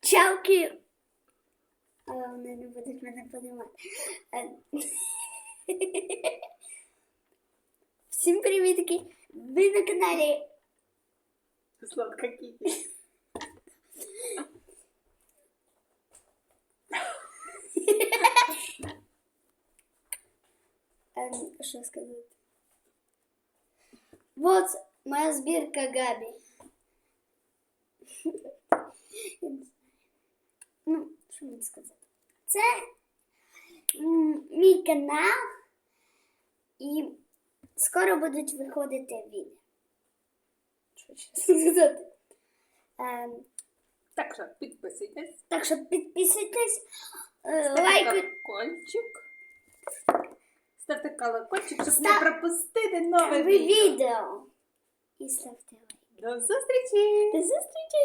Чалки. А вони не будуть мене Всем а. Всім привітки! Ви на канале. Сладка какие. Что сказать? Вот моя збірка Габі. Ну, що мені сказати? Це мій канал, і скоро будуть виходити відео. Ем, Так що підписуйтесь. так що підписуйтесь, е, лайкайте. колокольчик. Ставте колокольчик, щоб Став- не пропустити нове відео. відео. І ставте лайк. До зустрічі! До зустрічі!